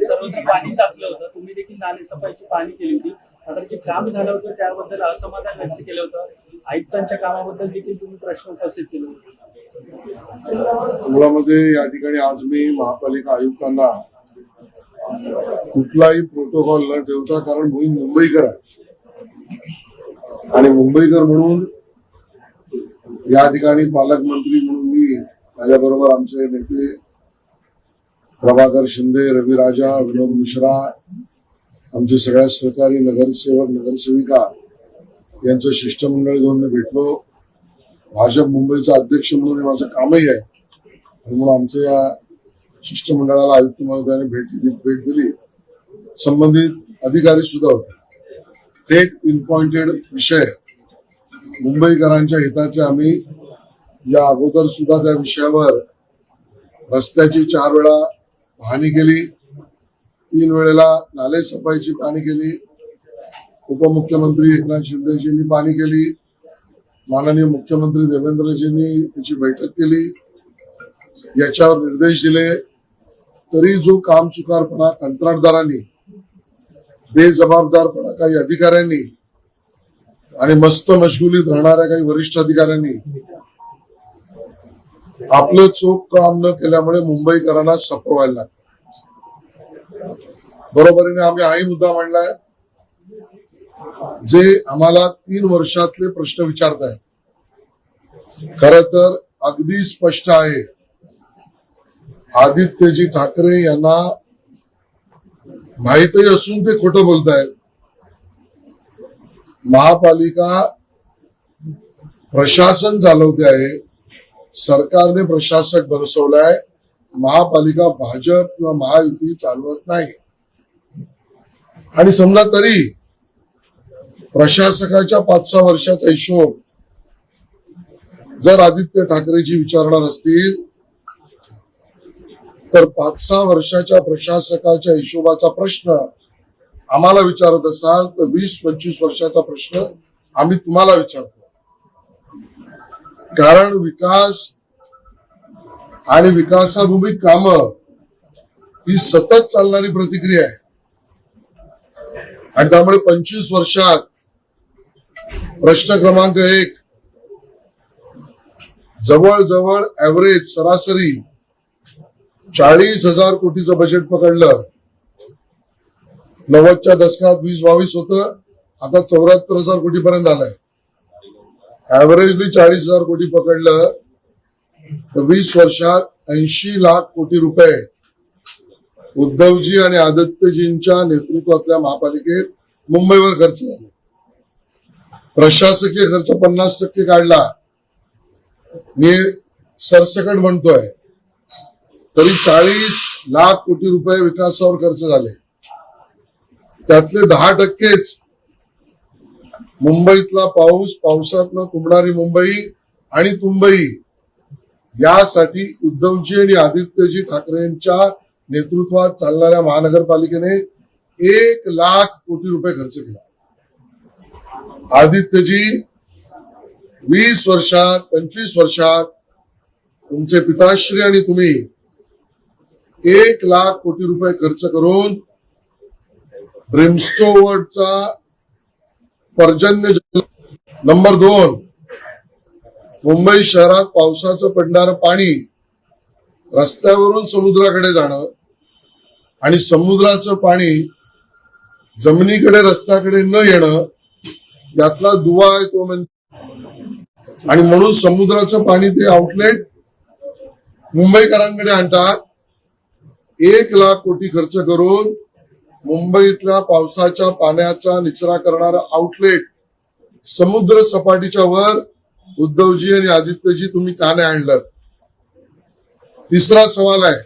सर्वत्र पाणी साचलं होतं तुम्ही देखील नाले सफाईची पाणी केली होती आता जे काम झालं होतं त्याबद्दल असमाधान व्यक्त केलं होतं आयुक्तांच्या कामाबद्दल देखील तुम्ही प्रश्न उपस्थित केले होते मुळामध्ये या ठिकाणी आज मी महापालिका आयुक्तांना कुठलाही प्रोटोकॉल न ठेवता कारण मोहीम मुंबईकर. आहे आणि मुंबईकर म्हणून या ठिकाणी पालकमंत्री म्हणून मी माझ्याबरोबर आमचे नेते प्रभाकर शिंदे रवी राजा विनोद मिश्रा आमचे सगळ्या सहकारी नगरसेवक नगरसेविका यांचं शिष्टमंडळ घेऊन मी भेटलो. भाजप मुंबईचा अध्यक्ष म्हणून माझं कामही आहे. म्हणून आमच्या या शिष्टमंडळाला आयुक्त महोदयाने भेट दिली भेट दिली. संबंधित अधिकारी सुद्धा होते. थेट इनपॉइंटेड विषय. मुंबईकरांच्या हिताचे आम्ही या अगोदर सुद्धा त्या विषयावर रस्त्याची चार वेळा पाहणी केली. तीन वेळेला नाले सफाईची पाहणी केली. उपमुख्यमंत्री एकनाथ शिंदेजींनी पाहणी केली. माननीय मुख्यमंत्री देवेंद्रजींनी याची बैठक केली. याच्यावर निर्देश दिले. तरी जो काम चुकारपणा कंत्राटदारांनी बेजबाबदारपणा काही अधिकाऱ्यांनी आणि मस्त मशगुलीत राहणाऱ्या काही वरिष्ठ अधिकाऱ्यांनी आपलं चोख काम न केल्यामुळे मुंबईकरांना सपवायला लागलं. बरोबरीने आम्ही हाही मुद्दा मांडलाय. जे आम्हाला तीन वर्षातले प्रश्न विचारत आहेत खर तर अगदी स्पष्ट आहे. आदित्यजी ठाकरे यांना माहितही असून ते खोटं बोलतायत. महापालिका प्रशासन चालवते आहे. सरकारने प्रशासक बसवलाय. महापालिका भाजप किंवा महायुती चालवत नाही. आणि समजा तरी प्रशासकाच्या पाच सहा वर्षाचा हिशोब जर आदित्य ठाकरेजी विचारणार असतील तर पाच सहा वर्षाच्या प्रशासकाच्या हिशोबाचा प्रश्न आम्हाला विचारत असाल तर वीस पंचवीस वर्षाचा प्रश्न आम्ही तुम्हाला विचारतो. कारण विकास आणि विकासाभूमी कामं ही सतत चालणारी प्रतिक्रिया आहे. आणि त्यामुळे पंचवीस वर्षात प्रश्न क्रमांक एक जवळजवळ ऍव्हरेज सरासरी चाळीस हजार कोटीचं बजेट पकडलं. नव्वदच्या दशकात वीस बावीस होतं. आता चौऱ्याहत्तर हजार कोटी पर्यंत आलंय. ऍव्हरेजली चाळीस हजार कोटी पकडलं. तर वीस वर्षात ऐंशी लाख कोटी रुपये उद्धवजी आणि आदित्यजींच्या नेतृत्वातल्या महापालिकेत मुंबईवर खर्च झाला. प्रशासकीय खर्च पन्नास टक्के काढला. मी सरसकट म्हणतोय तरी चाळीस लाख कोटी रुपये विकासावर खर्च झाले. त्यातले दहा टक्केच मुंबईतला पाऊस पावसातनं तुंबणारी मुंबई आणि तुंबई यासाठी उद्धवजी आणि आदित्यजी ठाकरेंच्या नेतृत्वात चालणाऱ्या महानगरपालिकेने एक लाख कोटी रुपये खर्च केला. आदित्यजी वीस वर्षात पंचवीस वर्षात तुमचे पिताश्री आणि तुम्ही एक लाख कोटी रुपये खर्च करून ब्रिमस्टोवरचा पर्जन्य नंबर दोन मुंबई शहरात पावसाचं पडणारं पाणी रस्त्यावरून समुद्राकडे जाणं आणि समुद्राचं पाणी जमिनीकडे रस्त्याकडे न येणं यातला दुवा आहे तो म्हणजे आणि म्हणून समुद्राचं पाणी ते आउटलेट मुंबईकरांकडे आणतात. एक लाख कोटी खर्च करून मुंबईतल्या पावसाच्या पाण्याचा निचरा करणारा आउटलेट समुद्र सपाटीच्या वर उद्धवजी आणि आदित्यजी तुम्ही का नाही आणलं? तिसरा सवाल आहे.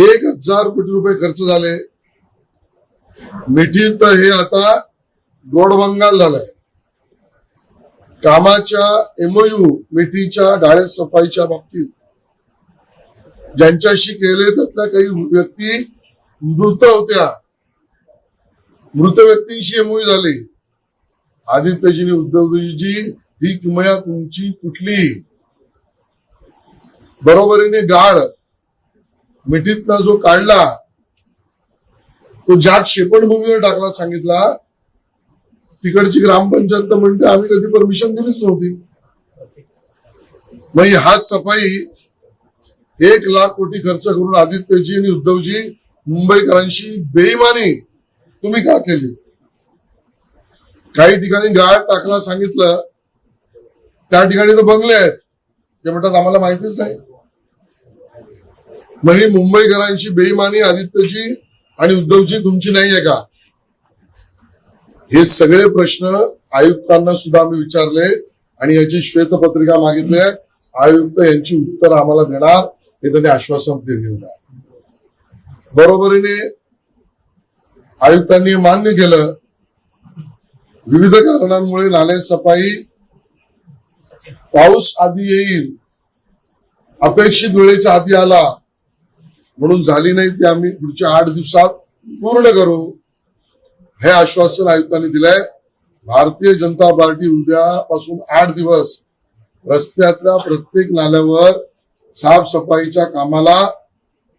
एक हजार कोटी रुपये खर्च झाले. मिठीत हे आता गोडबंगाल झालाय. कामाच्या एमओयू मिठीच्या गाळे सफाईच्या बाबतीत ज्यांच्याशी केले त्यातल्या काही व्यक्ती मृत होत्या. मृत व्यक्तींशी एमओई झाली. आदित्यजीने उद्धवजीची ही किमया तुमची कुठली? बरोबरीने गाळ मिठीतला जो काढला तो ज्या क्षेपणभूमीवर टाकला सांगितला तिकडची ग्रामपंचायत म्हणते आम्ही कधी परमिशन दिलीच नव्हती. मग ही हात सफाई एक लाख कोटी खर्च करून आदित्यजी आणि उद्धवजी मुंबईकरांशी बेईमानी तुम्ही का केली? काही ठिकाणी गाळ टाकला सांगितलं त्या ठिकाणी तर बंगले आहेत. ते म्हणतात आम्हाला माहितीच नाही. मग ही मुंबईकरांची बेईमानी आदित्यजी आणि उद्धवजी तुमची नाही आहे का? हे सगळे प्रश्न आयुक्तांना सुद्धा आम्ही विचारले आणि याची श्वेतपत्रिका मागितली आहे. आयुक्त यांची उत्तर आम्हाला देणार. हे त्यांनी आश्वासन दिलं बरोबरीने आयुक्तांनी मान्य केलं विविध कारणांमुळे नाले सफाई पाऊस आधी येईल अपेक्षित वेळेच्या आधी आला म्हणून झाली नाही ती आम्ही पुढच्या आठ दिवसात पूर्ण करू हे आश्वासन आयुक्तांनी दिलंय. भारतीय जनता पार्टी उद्यापासून आठ दिवस रस्त्यातल्या प्रत्येक नाल्यावर साफसफाईच्या कामाला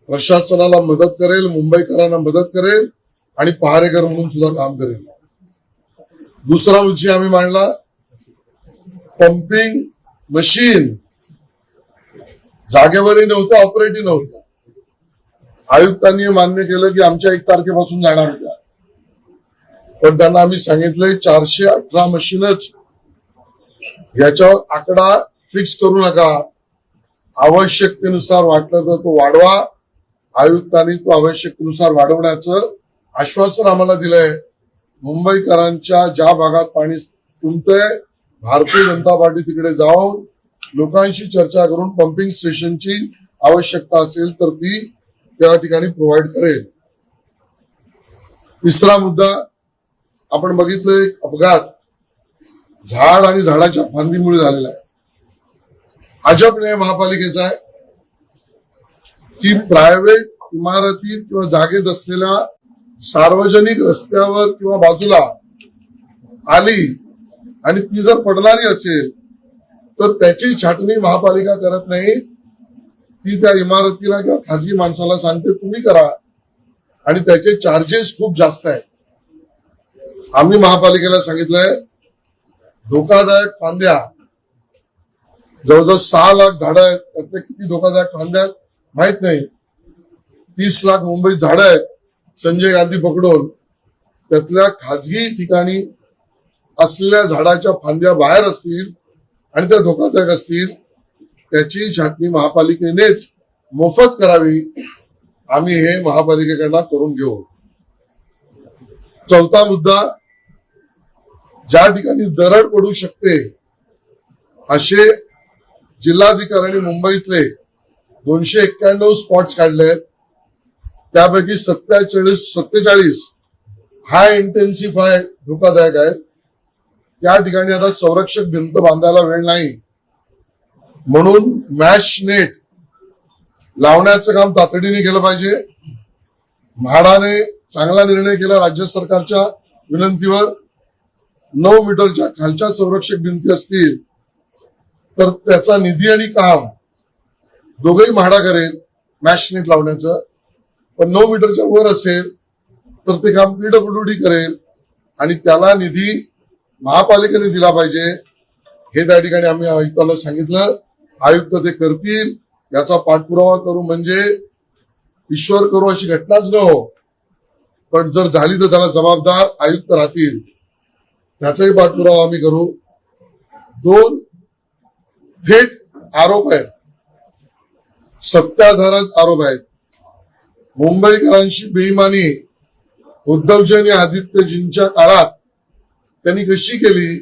प्रशासनाला मदत करेल मुंबईकरांना मदत करेल आणि पहारेकर म्हणून सुद्धा काम करेल. दुसरा विषय आम्ही मांडला पंपिंग मशीन जागेवरही नव्हतं ऑपरेटिव्ह नव्हतं. आयुक्तांनी मान्य केलं की आमच्या एक तारखेपासून जाणार होत्या. पण त्यांना आम्ही सांगितलंय चारशे अठरा मशीनच याच्यावर आकडा फिक्स करू नका. आवश्यकतेनुसार वाटलं तर तो वाढवा. आयुक्तांनी तो आवश्यकतेनुसार वाढवण्याचं आश्वासन आम्हाला दिलंय. मुंबईकरांच्या ज्या भागात पाणी तुमतंय भारतीय जनता पार्टी तिकडे जाऊन लोकांशी चर्चा करून पंपिंग स्टेशनची आवश्यकता असेल तर ती त्या ठिकाणी प्रोव्हाइड करेल. तिसरा मुद्दा आपण बघितलं एक अपघात. झाड आणि झाडाच्या फांदीमुळे झालेला आहे. अजब न्याय महापालिकेचा आहे की प्रायव्हेट इमारतीत किंवा जागेत असलेल्या सार्वजनिक रस्त्यावर किंवा बाजूला आली आणि ती जर पडणारी असेल तर त्याची छाटणी महापालिका करत नाही. ती त्या इमारतीला किंवा खाजगी माणसाला सांगते तुम्ही करा. आणि त्याचे चार्जेस खूप जास्त आहेत. आम्ही महापालिकेला सांगितलंय धोकादायक फांद्या जवळजवळ सहा लाख झाडं आहेत. त्यातले किती धोकादायक फांद्या माहीत नाही. तीस लाख मुंबईत झाडं आहेत संजय गांधी पकडून. त्यातल्या खाजगी ठिकाणी असलेल्या झाडाच्या फांद्या बाहेर असतील आणि त्या धोकादायक असतील त्याची छाटणी महापालिकेनेच मोफत करावी. आम्ही हे महापालिकेकडनं करून घेऊ. चौथा मुद्दा ज्या ठिकाणी दरड पडू शकते असे जिल्हाधिकाऱ्यांनी मुंबईतले दोनशे एक्क्याण्णव स्पॉट्स काढले त्यापैकी सत्तेचाळीस सत्तेचाळीस हाय इंटेन्सिफाय धोकादायक आहेत. त्या ठिकाणी आता संरक्षक भिंत बांधायला वेळ नाही. म्हणून मॅश नेट लावण्याचं काम तातडीने केलं पाहिजे. म्हाडाने चांगला निर्णय केला राज्य सरकारच्या विनंतीवर. नऊ मीटरच्या खालच्या संरक्षक भिंती असतील. तर त्याचा निधी आणि काम दोघही म्हाडा करेल मॅशनीत लावण्याचं. पण नऊ मीटरच्या वर असेल तर ते काम पीडब्ल्यूडी करेल आणि त्याला निधी महापालिकेने दिला पाहिजे. हे त्या ठिकाणी आम्ही आयुक्ताला सांगितलं. आयुक्त ते करतील. याचा पाठपुरावा करू म्हणजे ईश्वर करू अशी घटनाच न हो. पण जर झाली तर त्याला जबाबदार आयुक्त राहतील. त्याचाही पाठपुरावा आम्ही करू. दोन थेट आरोप आहेत. सत्ताधारात आरोप आहेत. मुंबईकरांची बेईमानी उद्धवजी आणि आदित्यजींच्या काळात त्यांनी कशी केली?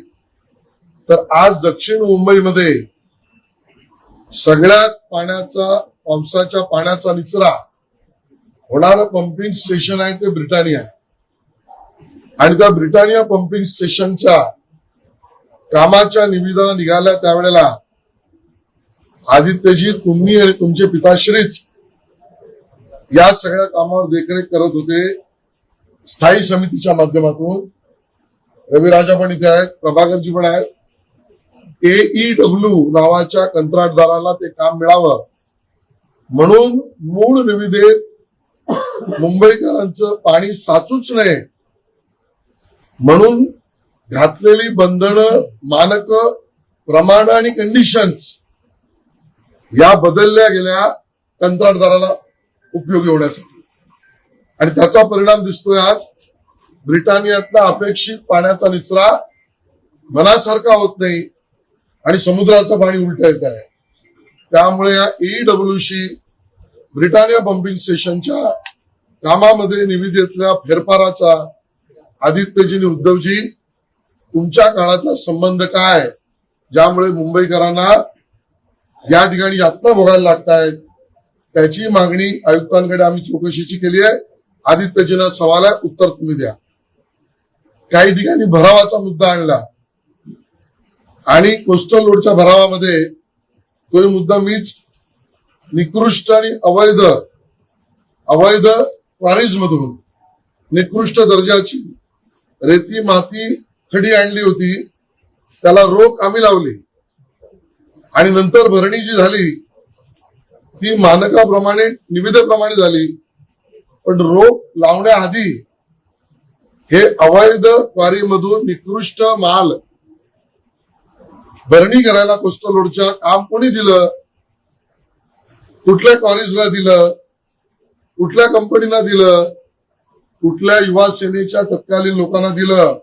तर आज दक्षिण मुंबईमध्ये सगळ्यात पाण्याचा पावसाच्या पाण्याचा निचरा होणारं पंपिंग स्टेशन आहे ते ब्रिटानिया. आहे आणि त्या ब्रिटानिया पंपिंग स्टेशनच्या कामाच्या निविदा निघाल्या त्यावेळेला आदित्यजी तुम्ही आणि तुमचे पिताश्रीच या सगळ्या कामावर देखरेख करत होते. स्थायी समितीच्या माध्यमातून. रविराजा पण इथे आहेत प्रभाकरजी पण आहेत. एईडब्ल्यू नावाच्या कंत्राटदाराला ते काम मिळावं. म्हणून मूळ निविदेत मुंबईकरांचं पाणी साचूच नये. म्हणून घातलेली बंधनं मानक प्रमाण आणि कंडिशन्स या बदलल्या गेल्या कंत्राटदाराला उपयोगी होण्यासाठी. आणि त्याचा परिणाम दिसतोय आज ब्रिटानियातला अपेक्षित पाण्याचा निचरा मनासारखा होत नाही आणि समुद्राचं पाणी उलट येत आहे. त्यामुळे या ईडब्ल्यूशी ब्रिटानिया पंपिंग स्टेशनच्या कामामध्ये निविदेतल्या फेरफाराचा आदित्यजी उद्धवजी तुमच्या काळातला संबंध काय? ज्यामुळे मुंबईकरांना या ठिकाणी यातना भोगायला लागत आहेत त्याची मागणी आयुक्तांकडे आम्ही चौकशीची केली आहे. आदित्यजींना सवाल आहे उत्तर तुम्ही द्या. काही ठिकाणी भरावाचा मुद्दा आणला. आणि कोस्टल रोडच्या भरावामध्ये तो मुद्दा मीच निकृष्ट आणि अवैध अवैध क्वारीज मधून निकृष्ट दर्जाची रेती माती खडी आणली होती. त्याला रोख आम्ही लावली. आणि नंतर भरणी जी झाली ती मानकाप्रमाणे निविदेप्रमाणे झाली. पण रोख लावण्याआधी हे अवैध क्वारीमधून निकृष्ट माल भरणी करायला कोस्टल रोडच्या काम कोणी दिलं? कुठल्या क्वारीजला दिलं? कुठल्या कंपनीला दिलं? कुठल्या युवा सेनेच्या तत्कालीन लोकांना दिलं?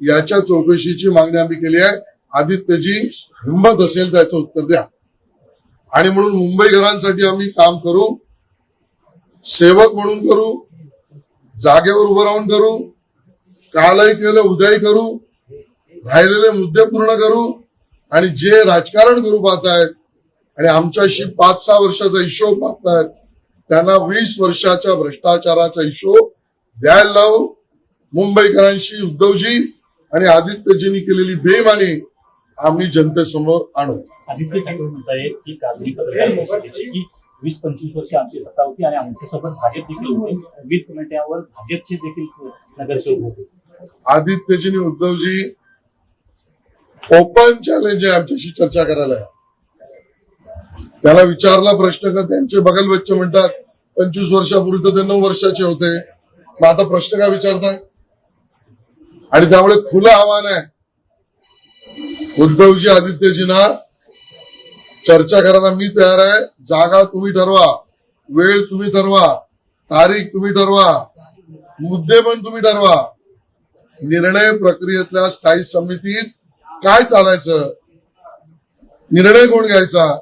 याच्या चौकशीची मागणी आम्ही केली आहे. आदित्यजी हिंमत असेल त्याचं उत्तर द्या. आणि म्हणून मुंबईकरांसाठी आम्ही काम करू सेवक म्हणून करू जागेवर उभं राहून करू कालही केलं उद्याही करू राहिलेले मुद्दे पूर्ण करू आणि जे राजकारण करू पाहतायत आणि आमच्याशी पाच सहा वर्षाचा हिशोब मागतायत त्यांना वीस वर्षाच्या भ्रष्टाचाराचा हिशोब द्यायला लावू. मुंबईकरांशी उद्धवजी आणि आदित्यजींनी केलेली बेमानी आम्ही जनतेसमोर आणू. आदित्य ठाकरे म्हणताय की पत्रकार परिषदेत की वीस पंचवीस वर्ष आमची सत्ता होती आणि आमच्यासोबत भाजप देखील होते. विविध कमिट्यावर भाजपचे देखील नगरसेवक होते. आदित्यजींनी उद्धवजी ओपन चॅलेंज आहे आमच्याशी चर्चा करायला. त्याला विचारला प्रश्न का त्यांचे बगल बच्चे म्हणतात पंचवीस वर्षापूर्वी तर ते नऊ वर्षाचे होते. मग आता प्रश्न काय विचारताय? आणि त्यामुळे खुलं आव्हान आहे. उद्धवजी आदित्यजींना चर्चा करायला मी तयार आहे. जागा तुम्ही ठरवा. वेळ तुम्ही ठरवा. तारीख तुम्ही ठरवा. मुद्दे पण तुम्ही ठरवा. निर्णय प्रक्रियेतल्या स्थायी समितीत काय चालायचं? निर्णय कोण घ्यायचा?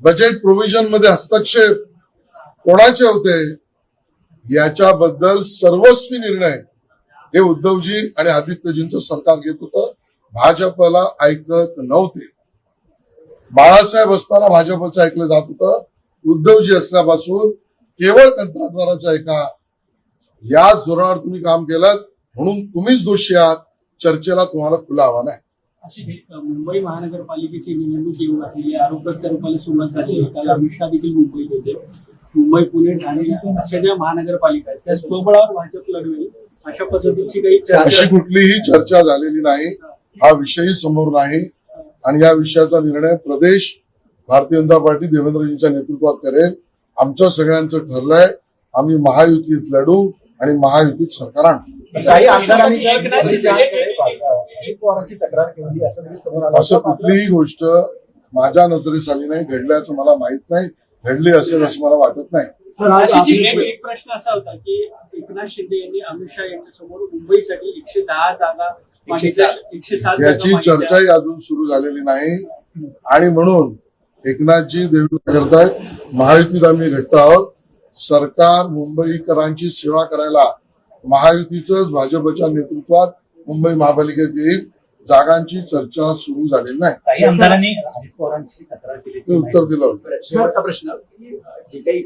बजेट प्रोव्हिजनमध्ये हस्तक्षेप कोणाचे होते? याच्याबद्दल सर्वस्वी निर्णय हे उद्धवजी आणि आदित्यजींचं सरकार घेत होतं. भाजपला ऐकत नव्हते. बाळासाहेब असताना भाजपचं ऐकलं जात होतं. उद्धवजी असल्यापासून केवळ कंत्राटदाराचं ऐका या धोरणावर तुम्ही काम केलं म्हणून तुम्हीच दोषी आहात. चर्चेला तुम्हाला खुलं आव्हान आहे. अशी मुंबई महानगरपालिकेची निवडणूक येऊ घातलेली आरोप प्रत्यारोपाला सुरुवात झाली. काल अमित शहा देखील मुंबईत होते. मुंबई पुणे ठाणे अशा ज्या महानगरपालिका आहेत त्या स्वबळावर भाजप लढवेल अशा पद्धतीची काही अशी कुठलीही चर्चा झालेली नाही. हा विषयही समोर नाही आणि या विषयाचा निर्णय प्रदेश भारतीय जनता पार्टी देवेंद्रजींच्या नेतृत्वात करेल आमचं सगळ्यांचं ठरलंय आम्ही महायुतीत लढू आणि महायुतीत सरकार आणू काही आमदारांनी एकनाथ शिंदे- अजित पवारांची तक्रार केली असं. कुठलीही गोष्ट माझ्या नजरेस आली नाही घडल्याचं मला माहीत नाही घडली असेल असं मला वाटत नाही एक प्रश्न असा होता की एकनाथ शिंदे यांनी अमित शहा यांच्या समोर मुंबईसाठी एकशे दहा जागा याची. चर्चाही अजून सुरू झालेली नाही. आणि म्हणून एकनाथजी देवेंद्र करतायत महायुतीत आम्ही घट्ट आहोत. सरकार मुंबईकरांची सेवा करायला महायुतीच भाजपच्या नेतृत्वात मुंबई महापालिकेत येईल. जागांची चर्चा सुरू झालेली नाही. उत्तर दिलं प्रश्न की जे काही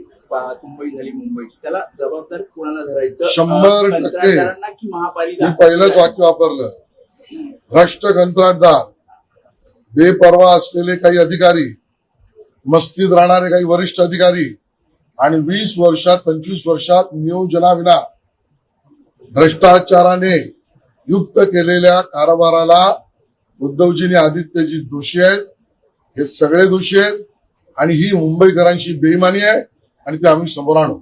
मुंबई झाली मुंबईची त्याला जबाबदार कोणाला धरायचं? शंभर टक्के. मी पहिलंच वाक्य वापरलं. भ्रष्ट कंत्राटदार बेपरवा असलेले काही अधिकारी मस्तीत राहणारे काही वरिष्ठ अधिकारी आणि वीस वर्षात पंचवीस वर्षात नियोजनाविना भ्रष्टाचाराने युक्त केलेल्या कारभाराला उद्धवजींनी आदित्यजी दोषी आहेत हे सगळे दोषी आहेत आणि ही मुंबईकरांची बेईमानी आहे आणि ते आम्ही समोर आणू